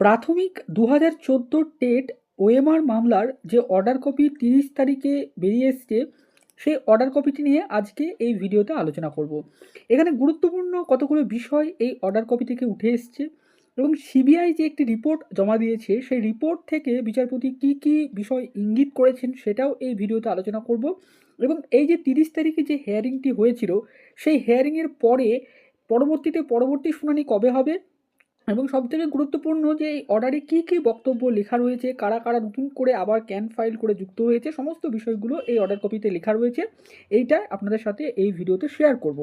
প্রাথমিক দু হাজার চোদ্দোর টেট ওএমআর মামলার যে অর্ডার কপি তিরিশ তারিখে বেরিয়ে এসছে, সেই অর্ডার কপিটি নিয়ে আজকে এই ভিডিওতে আলোচনা করব। এখানে গুরুত্বপূর্ণ কতগুলো বিষয় এই অর্ডার কপি থেকে উঠে এসছে এবং সিবিআই যে একটি রিপোর্ট জমা দিয়েছে, সেই রিপোর্ট থেকে বিচারপতি কী কী বিষয় ইঙ্গিত করেছেন সেটাও এই ভিডিওতে আলোচনা করব। এবং এই যে তিরিশ তারিখে যে হেয়ারিংটি হয়েছিল, সেই হেয়ারিংয়ের পরে পরবর্তীতে পরবর্তী শুনানি কবে হবে এবং সবথেকে গুরুত্বপূর্ণ যে এই অর্ডারে কী কী বক্তব্য লেখা রয়েছে, কারা কারা নতুন করে আবার ক্যান ফাইল করে যুক্ত হয়েছে, সমস্ত বিষয়গুলো এই অর্ডার কপিতে লেখা রয়েছে। এইটা আপনাদের সাথে এই ভিডিওতে শেয়ার করব।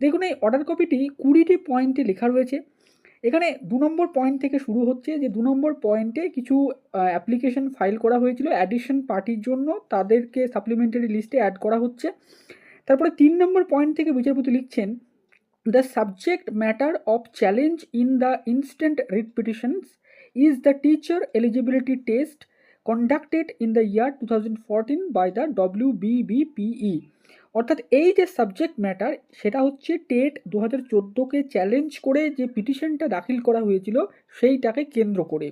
দেখুন, এই অর্ডার কপিটি কুড়িটি পয়েন্টে লেখা রয়েছে। এখানে দু নম্বর পয়েন্ট থেকে শুরু হচ্ছে যে দু নম্বর পয়েন্টে কিছু অ্যাপ্লিকেশন ফাইল করা হয়েছিল। অ্যাডিশন পার্টির জন্য তাদেরকে সাপ্লিমেন্টারি লিস্টে অ্যাড করা হচ্ছে। তারপরে তিন নম্বর পয়েন্ট থেকে বিচারপতি লিখছেন The subject matter of challenge in the instant writ petitions is the teacher eligibility test conducted in the year 2014 by the WBBPE অর্থাৎ এই যে সাবজেক্ট ম্যাটার সেটা হচ্ছে টেট দু হাজার চোদ্দোকে চ্যালেঞ্জ করে যে পিটিশনটা দাখিল করা হয়েছিল, সেইটাকে কেন্দ্র করে।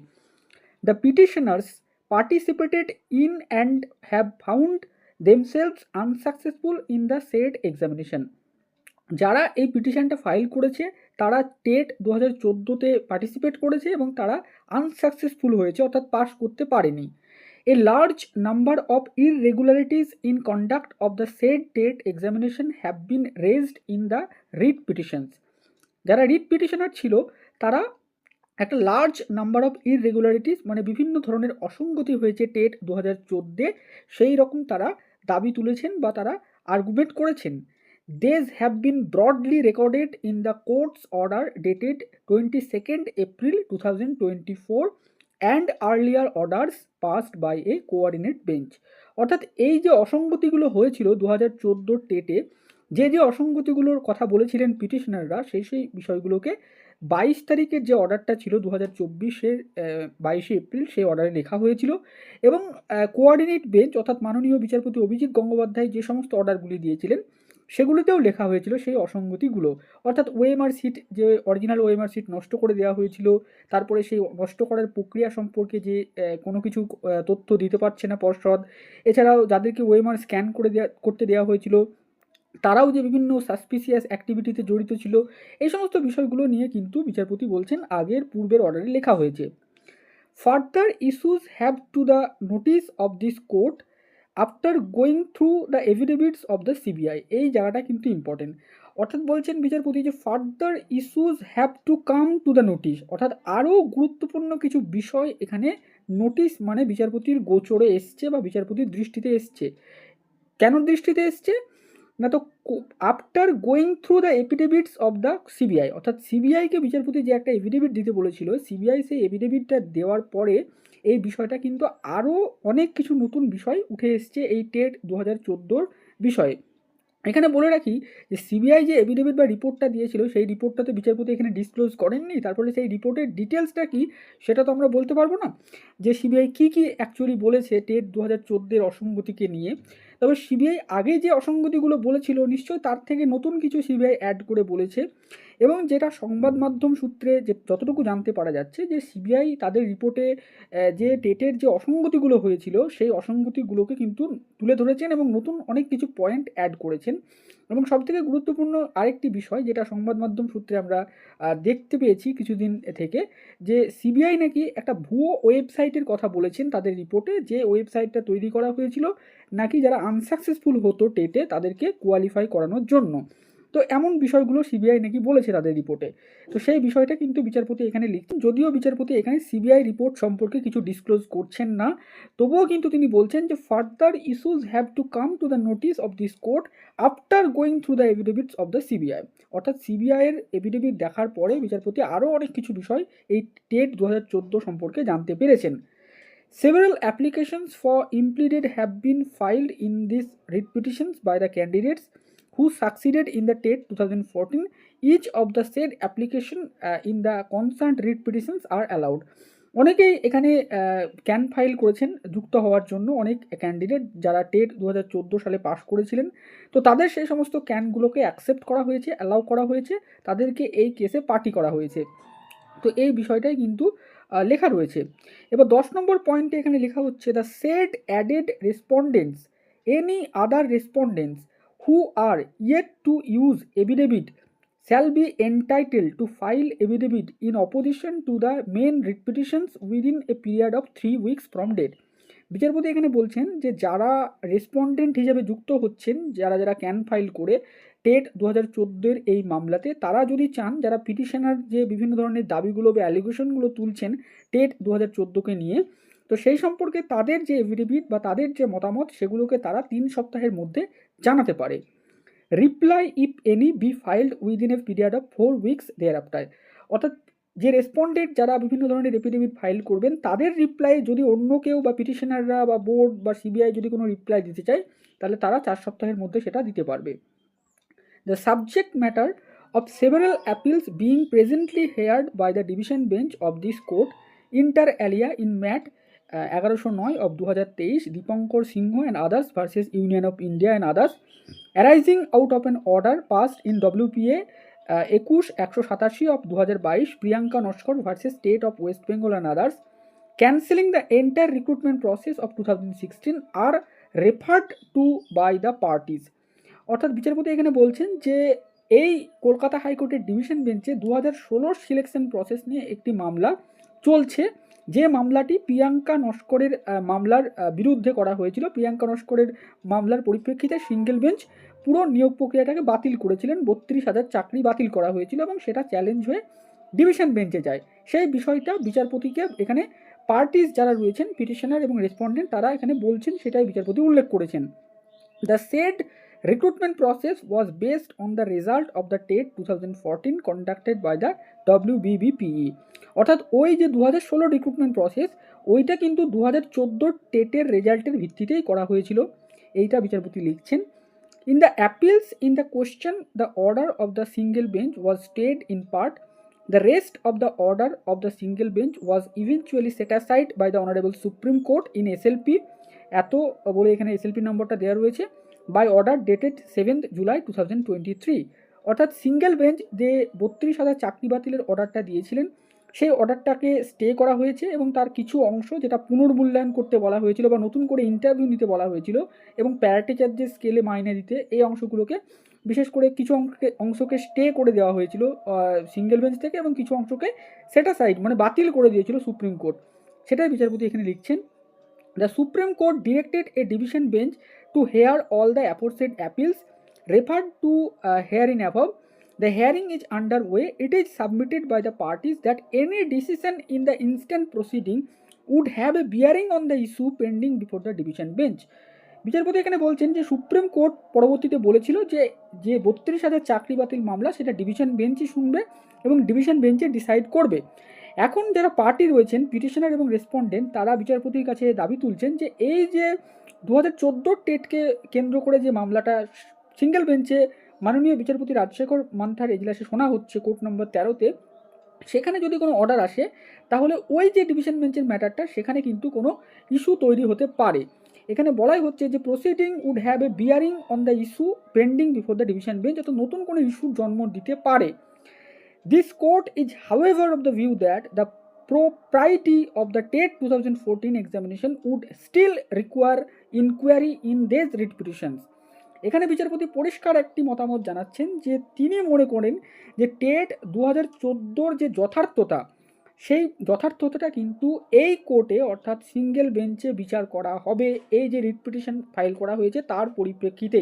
The petitioners participated in and have found themselves unsuccessful in the set examination যারা এই পিটিশনটা ফাইল করেছে, তারা টেট দু হাজার চোদ্দোতে পার্টিসিপেট করেছে এবং তারা আনসাকসেসফুল হয়েছে, অর্থাৎ পাস করতে পারেনি। A large number of irregularities in conduct of the said TET examination have been raised in the writ petitions. যারা রিট পিটিশনার ছিল, তারা একটা লার্জ নাম্বার অফ ইররেগুলারিটিস মানে বিভিন্ন ধরনের অসঙ্গতি হয়েছে টেট দু হাজার সেই রকম তারা দাবি তুলেছেন বা তারা আর্গুমেন্ট করেছেন। These have been broadly recorded in the court's order dated 22nd April 2024 and earlier orders passed by a coordinate bench. অর্থাৎ এই যে অসঙ্গতিগুলো হয়েছিল দু হাজার চোদ্দোর টেটে, যে যে অসঙ্গতিগুলোর কথা বলেছিলেন পিটিশনাররা, সেই সেই বিষয়গুলোকে বাইশ তারিখের যে অর্ডারটা ছিল দু হাজার চব্বিশের বাইশে এপ্রিল, সেই অর্ডারে লেখা হয়েছিল এবং কোঅর্ডিনেট বেঞ্চ অর্থাৎ মাননীয় বিচারপতি অভিজিৎ গঙ্গোপাধ্যায় যে সমস্ত অর্ডারগুলি দিয়েছিলেন সেগুলোতেও লেখা হয়েছিল সেই অসঙ্গতিগুলো। অর্থাৎ ওএমআর সিট যে অরিজিনাল ওএমআর সিট নষ্ট করে দেওয়া হয়েছিল, তারপরে সেই নষ্ট করার প্রক্রিয়া সম্পর্কে যে কোনো কিছু তথ্য দিতে পারছে না পর্ষদ এছাড়াও যাদেরকে ওএমআর স্ক্যান করে দেওয়া করতে দেওয়া হয়েছিল, তারাও যে বিভিন্ন সাসপিসিয়াস অ্যাক্টিভিটিতে জড়িত ছিল, এই সমস্ত বিষয়গুলো নিয়ে কিন্তু বিচারপতি বলছেন আগের পূর্বের অর্ডারে লেখা হয়েছে। Further issues have to the notice of this court after going through the affidavits of the CBI এই জায়গাটা কিন্তু ইম্পর্টেন্ট অর্থাৎ বলছেন বিচারপতি যে further issues have to come to the notice অর্থাৎ আরও গুরুত্বপূর্ণ কিছু বিষয় এখানে নোটিশ মানে বিচারপতির গোচরে এসছে বা বিচারপতির দৃষ্টিতে এসছে। কেন দৃষ্টিতে এসছে? না তো after going through the affidavits of the CBI অর্থাৎ সিবিআইকে বিচারপতি যে একটা এফিডেভিট দিতে বলেছিল সিবিআই সেই এফিডেভিটটা দেওয়ার পরে এই বিষয়টা কিন্তু আরও অনেক কিছু নতুন বিষয় উঠে এসছে এই টেট দু হাজার চোদ্দোর বিষয়ে। এখানে বলে রাখি যে সিবিআই যে এভিডেভিট বা রিপোর্টটা দিয়েছিল, সেই রিপোর্টটা তো বিচারপতি এখানে ডিসক্লোজ করেননি। তারপরে সেই রিপোর্টের ডিটেলসটা কি, সেটা তো আমরা বলতে পারব না। যে সিবিআই কী কী অ্যাকচুয়ালি বলেছে টেট দু হাজার চোদ্দের অসঙ্গতিকে নিয়ে। তবে সিবিআই আগে যে অসঙ্গতিগুলো বলেছিল, নিশ্চয়ই তার থেকে নতুন কিছু সিবিআই অ্যাড করে বলেছে। এবং যেটা সংবাদ মাধ্যম সূত্রে যে যতটুকু জানতে পারা যাচ্ছে, যে সিবিআই তাদের রিপোর্টে যে ডেটের যে অসঙ্গতিগুলো হয়েছিল, সেই অসঙ্গতিগুলোকে কিন্তু তুলে ধরেছেন এবং নতুন অনেক কিছু পয়েন্ট অ্যাড করেছেন। এবং সবথেকে গুরুত্বপূর্ণ আরেকটি বিষয় যেটা সংবাদ মাধ্যম সূত্রে আমরা দেখতে পেয়েছি কিছুদিন থেকে, যে সিবিআই নাকি একটা ভুয়ো ওয়েবসাইটের কথা বলেছেন তাদের রিপোর্টে, যে ওয়েবসাইটটা তৈরি করা হয়েছিল নাকি যারা আনসাকসেসফুল হতো টেটে তাদেরকে কোয়ালিফাই করানোর জন্য। তো এমন বিষয়গুলো সিবিআই নাকি বলেছে তাদের রিপোর্টে তো সেই বিষয়টা কিন্তু বিচারপতি এখানে লিখছেন। যদিও বিচারপতি এখানে সিবিআই রিপোর্ট সম্পর্কে কিছু ডিসক্লোজ করছেন না, তবুও কিন্তু তিনি বলছেন যে further issues have to come to the notice of this court after going through the affidavits of the CBI অর্থাৎ সিবিআইয়ের এভিডেভিট দেখার পরে বিচারপতি আরও অনেক কিছু বিষয় এই টেট দু হাজার চোদ্দ সম্পর্কে জানতে পেরেছেন। Several applications for impleaded have been filed in these writ petitions by the who succeeded in the TET 2014. Each of the said application uh, in the concerned writ petitions are allowed. অনেকেই এখানে can file করেছেন যুক্ত হওয়ার জন্য অনেক candidate যারা TET দু হাজার চোদ্দ সালে পাশ করেছিলেন তো তাদের সেই সমস্ত ক্যানগুলোকে অ্যাকসেপ্ট করা হয়েছে অ্যালাউ করা হয়েছে তাদেরকে এই কেসে পার্টি করা হয়েছে তো এই বিষয়টাই কিন্তু লেখা রয়েছে এবার দশ নম্বর পয়েন্টে এখানে লেখা হচ্ছে the said added respondents any other respondents who are yet to use affidavit shall be entitled to file affidavit in opposition to the main writ petitions within a period of three weeks from date. বিচারপতি এখানে বলছেন যে, যারা respondent হিসেবে যুক্ত হচ্ছেন, যারা যারা ক্যান ফাইল করে টেট দু হাজার এই মামলাতে, তারা যদি চান, যারা পিটিশনার যে বিভিন্ন ধরনের দাবিগুলো বা অ্যালিগেশনগুলো তুলছেন টেট দু হাজার নিয়ে, তো সেই সম্পর্কে তাদের যে এভিডেভিট বা তাদের যে মতামত, সেগুলোকে তারা তিন সপ্তাহের মধ্যে জানাতে পারে। Reply if any be filed within a period of four weeks thereafter অর্থাৎ যে রেসপন্ডেন্ট যারা বিভিন্ন ধরনের এফিডেভিট ফাইল করবেন, তাদের রিপ্লাই যদি অন্য কেউ বা পিটিশনাররা বা বোর্ড বা সিবিআই যদি কোনো রিপ্লাই দিতে চায়, তাহলে তারা চার সপ্তাহের মধ্যে সেটা দিতে পারবে। The subject matter of several appeals being presently heard by the division bench of this court, inter alia in MAT এগারোশো নয় অফ দু হাজার তেইশ, Dipankar Singha and others versus Union of India and others arising out of an order passed in WPA একুশ, একশো সাতাশি of দু হাজার বাইশ, Priyanka Naskar versus State of West Bengal and others cancelling the entire recruitment process of two thousand sixteen are referred to by the parties অর্থাৎ বিচারপতি এখানে বলছেন যে, এই কলকাতা হাইকোর্টের ডিভিশন বেঞ্চে দু হাজার ষোলোর সিলেকশন প্রসেস নিয়ে একটি মামলা চলছে। যে মামলাটি প্রিয়াঙ্কা নস্করের মামলার বিরুদ্ধে করা হয়েছিল, প্রিয়াঙ্কা নস্করের মামলার পরিপ্রেক্ষিতে সিঙ্গেল বেঞ্চ পুরো নিয়োগ প্রক্রিয়াটাকে বাতিল করেছিলেন। বত্রিশ হাজার চাকরি বাতিল করা হয়েছিল এবং সেটা চ্যালেঞ্জ হয়ে ডিভিশন বেঞ্চে যায়। সেই বিষয়টা বিচারপতিকে এখানে পার্টিস যারা রয়েছেন, পিটিশনার এবং রেসপন্ডেন্ট, তারা এখানে বলছেন, সেটাই বিচারপতি উল্লেখ করেছেন। The said recruitment process was based on the result of the TET 2014 conducted by the WBBPE অর্থাৎ ওই যে দু হাজার ষোলো রিক্রুটমেন্ট প্রসেস ওইটা কিন্তু দু হাজার চোদ্দোর টেটের রেজাল্টের ভিত্তিতেই করা হয়েছিল। এইটা বিচারপতি লিখছেন। In the appeals in the question the order of the single bench was stayed in part the rest of the order of the single bench was eventually set aside by the honourable Supreme Court in SLP এত বলে এখানে SLP নম্বরটা দেওয়া রয়েছে। By order dated seventh July two thousand twenty three অর্থাৎ single bench যে বত্রিশ হাজার চাকরি বাতিলের অর্ডারটা দিয়েছিলেন, সেই অর্ডারটাকে স্টে করা হয়েছে এবং তার কিছু অংশ যেটা পুনর্মূল্যায়ন করতে বলা হয়েছিল বা নতুন করে ইন্টারভিউ নিতে বলা হয়েছিল এবং প্যারাটি চার্জের স্কেলে মাইনে দিতে, এই অংশগুলোকে বিশেষ করে কিছু অংশকে অংশকে স্টে করে দেওয়া হয়েছিল সিঙ্গেল বেঞ্চ থেকে এবং কিছু অংশকে সেটা সাইড মানে বাতিল করে দিয়েছিল সুপ্রিম কোর্ট। সেটাই বিচারপতি এখানে লিখছেন। The Supreme Court directed a division bench to hear all the aforesaid appeals referred to uh, herein above. The hearing is underway. It is submitted by the parties that any decision in the instant proceeding would have a bearing on the issue pending before the division bench. বিচারপতি এখানে বলছেন যে supreme court পরবর্তীতে বলেছিল যে যে বত্রিশ হাজার চাকরি বাতিল মামলা সেটা ডিভিশন বেঞ্চই শুনবে এবং ডিভিশন বেঞ্চে ডিসাইড করবে এখন যারা পার্টি রয়েছেন পিটিশনার এবং রেসপন্ডেন্ট তারা বিচারপতির কাছে দাবি তুলছেন যে এই যে দু হাজার চোদ্দোর টেটকে কেন্দ্র করে যে মামলাটা, সিঙ্গেল বেঞ্চে মাননীয় বিচারপতি রাজশেখর মান্থার এজলাসে শোনা হচ্ছে কোর্ট নম্বর তেরোতে, সেখানে যদি কোনো অর্ডার আসে, তাহলে ওই যে ডিভিশন বেঞ্চের ম্যাটারটা, সেখানে কিন্তু কোনো ইস্যু তৈরি হতে পারে। এখানে বলাই হচ্ছে যে proceeding would have a bearing on the issue pending before the division bench অত নতুন কোনো ইস্যুর জন্ম দিতে পারে। This court is however of the view that the propriety of the TET 2014 examination would still require inquiry in these writ petitions. এখানে বিচারপতি পরিষ্কার একটি মতামত জানাচ্ছেন যে তিনি মনে করেন যে টেট দু হাজার যে যথার্থতা, সেই যথার্থতাটা কিন্তু এই কোর্টে অর্থাৎ সিঙ্গেল বেঞ্চে বিচার করা হবে, এই যে রিট পিটিশন ফাইল করা হয়েছে তার পরিপ্রেক্ষিতে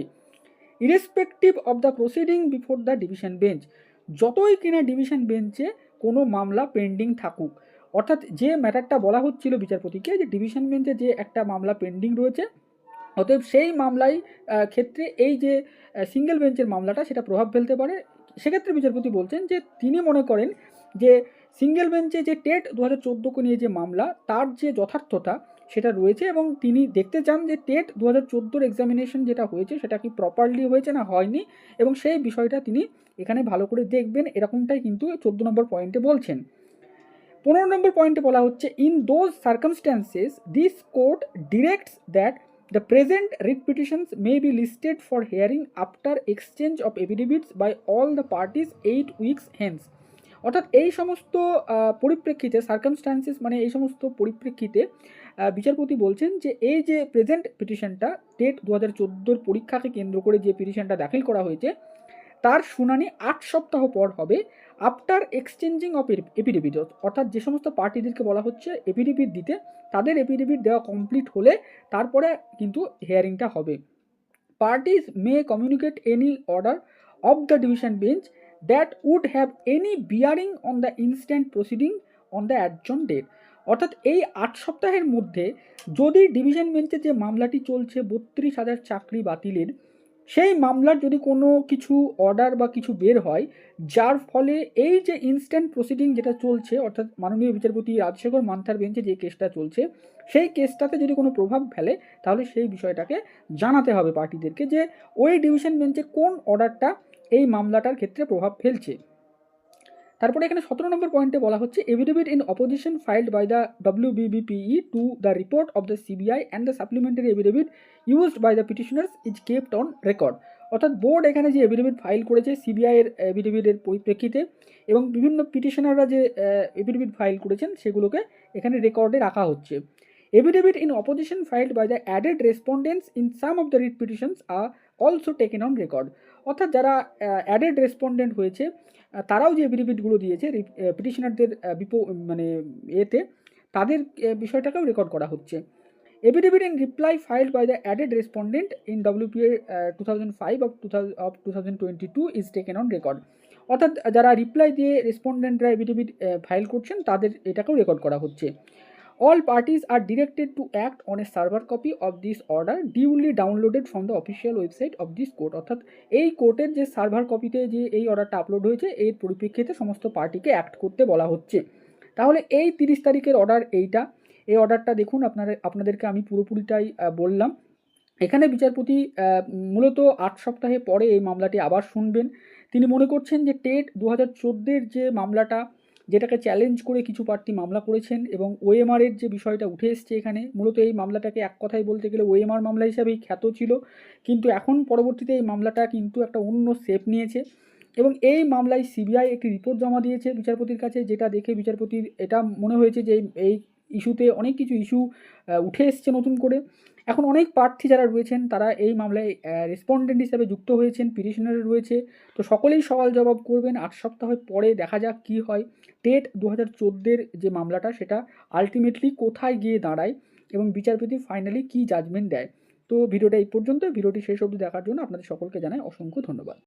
irrespective of the proceeding before the division bench যতই কিনা ডিভিশন বেঞ্চে কোনো মামলা পেন্ডিং থাকুক অর্থাৎ যে ম্যাটারটা বলা হচ্ছিল বিচারপতিকে, যে ডিভিশন বেঞ্চে যে একটা মামলা পেন্ডিং রয়েছে, অতএব সেই মামলাই ক্ষেত্রে এই যে সিঙ্গেল বেঞ্চের মামলাটা সেটা প্রভাব ফেলতে পারে। সেক্ষেত্রে বিচারপতি বলছেন যে তিনি মনে করেন যে সিঙ্গেল বেঞ্চে যে টেট দু হাজার চোদ্দোকে নিয়ে যে মামলা, তার যে যথার্থতা সেটা রয়েছে এবং তিনি দেখতে চান যে টেট দু হাজার চোদ্দোর এক্সামিনেশন যেটা হয়েছে সেটা কি প্রপারলি হয়েছে না হয়নি এবং সেই বিষয়টা তিনি এখানে ভালো করে দেখবেন। এরকমটাই কিন্তু চোদ্দ নম্বর পয়েন্টে বলছেন। পনেরো নম্বর পয়েন্টে বলা হচ্ছে in those circumstances this court directs that the present writ petitions may be listed for hearing after exchange of affidavits by all the parties eight weeks hence অর্থাৎ এই সমস্ত পরিপ্রেক্ষিতে সার্কামস্টান্সেস মানে এই সমস্ত পরিপ্রেক্ষিতে বিচারপতি বলছেন যে এই যে প্রেজেন্ট পিটিশনটা টেট দু হাজার চোদ্দোর পরীক্ষাকে কেন্দ্র করে যে পিটিশনটা দাখিল করা হয়েছে, তার শুনানি আট সপ্তাহ পর হবে। আফটার এক্সচেঞ্জিং অফ এপিডেভিট অর্থাৎ যে সমস্ত পার্টিদেরকে বলা হচ্ছে এপিডেভিট দিতে, তাদের এপিডেভিট দেওয়া কমপ্লিট হলে তারপরে কিন্তু হিয়ারিংটা হবে। Parties may communicate any order of the division bench that would have any bearing on the instant proceeding on the adjourned date অর্থাৎ এই আট সপ্তাহের মধ্যে যদি ডিভিশন বেঞ্চে যে মামলাটি চলছে, বত্রিশ হাজার চাকরি বাতিলের সেই মামলার যদি কোনো কিছু অর্ডার বা কিছু বের হয়, যার ফলে এই যে ইনস্ট্যান্ট প্রসিডিং যেটা চলছে, অর্থাৎ মাননীয় বিচারপতি রাজশেখর মান্থার বেঞ্চে যে কেসটা চলছে, সেই কেসটাতে যদি কোনো প্রভাব ফেলে, তাহলে সেই বিষয়টাকে জানাতে হবে পার্টিদেরকে যে ওই ডিভিশন বেঞ্চে কোন অর্ডারটা এই মামলাটার ক্ষেত্রে প্রভাব ফেলছে। তারপরে এখানে সতেরো নম্বর পয়েন্টে বলা হচ্ছে affidavit in opposition filed by the WBBPE to the report of the CBI and the supplementary affidavit used by the petitioners is kept on record অর্থাৎ বোর্ড এখানে যে এভিডেভিট ফাইল করেছে সিবিআইয়ের এভিডেভিটের পরিপ্রেক্ষিতে এবং বিভিন্ন পিটিশনাররা যে এভিডেভিট ফাইল করেছেন, সেগুলোকে এখানে রেকর্ডে রাখা হচ্ছে। Affidavit in opposition filed by the added respondents in some of the writ petitions are also taken on record অর্থাৎ যারা অ্যাডেড রেসপন্ডেন্ট হয়েছে তারাও যে এভিডেভিটগুলো দিয়েছে পিটিশনারদের বিপ মানে এতে তাদের বিষয়টাকেও রেকর্ড করা হচ্ছে। Affidavit in reply file by the added respondent in WPA two thousand five of two of two thousand twenty two is taken on record অর্থাৎ যারা রিপ্লাই দিয়ে রেসপন্ডেন্টরা এভিডেভিট ফাইল করছেন, তাদের এটাকেও রেকর্ড করা হচ্ছে। All parties are directed to act on a server copy of this order duly downloaded from the official website of this court অর্থাৎ এই কোর্টের যে সার্ভার কপিতে যে এই অর্ডারটা আপলোড হয়েছে, এর পরিপ্রেক্ষিতে সমস্ত পার্টিকে অ্যাক্ট করতে বলা হচ্ছে। তাহলে এই তিরিশ তারিখের অর্ডার এইটা। এই অর্ডারটা দেখুন আপনারা আপনাদেরকে আমি পুরোপুরিটাই বললাম। এখানে বিচারপতি মূলত আট সপ্তাহে পরে এই মামলাটি আবার শুনবেন। তিনি মনে করছেন যে টেট দু হাজার যে মামলাটা যেটাকে চ্যালেঞ্জ করে কিছু প্রার্থী মামলা করেছেন এবং ওএমআরের যে বিষয়টা উঠে এসছে এখানে, মূলত এই মামলাটাকে এক কথায় বলতে গেলে ওএমআর মামলা হিসাবেই খ্যাত ছিল। কিন্তু এখন পরবর্তীতে এই মামলাটা কিন্তু একটা অন্য শেপ নিয়েছে এবং এই মামলায় সিবিআই একটি রিপোর্ট জমা দিয়েছে বিচারপতির কাছে, যেটা দেখে বিচারপতির এটা মনে হয়েছে যে এই- এই ইস্যুতে অনেক কিছু ইস্যু উঠে এসছে নতুন করে। এখন অনেক প্রার্থী যারা রয়েছেন, তারা এই মামলায় রেসপন্ডেন্ট হিসাবে যুক্ত হয়েছেন পিটিশনারে রয়েছে। তো সকলেই সওয়াল জবাব করবেন। আট সপ্তাহ পরে দেখা যাক কি হয়। টেট দু হাজার যে মামলাটা, সেটা আলটিমেটলি কোথায় গিয়ে দাঁড়ায় এবং বিচারপতি ফাইনালি কী জাজমেন্ট দেয়। তো ভিডিওটা এই পর্যন্ত ভিডিওটি শেষ অবধি দেখার জন্য আপনাদের সকলকে জানাই অসংখ্য ধন্যবাদ।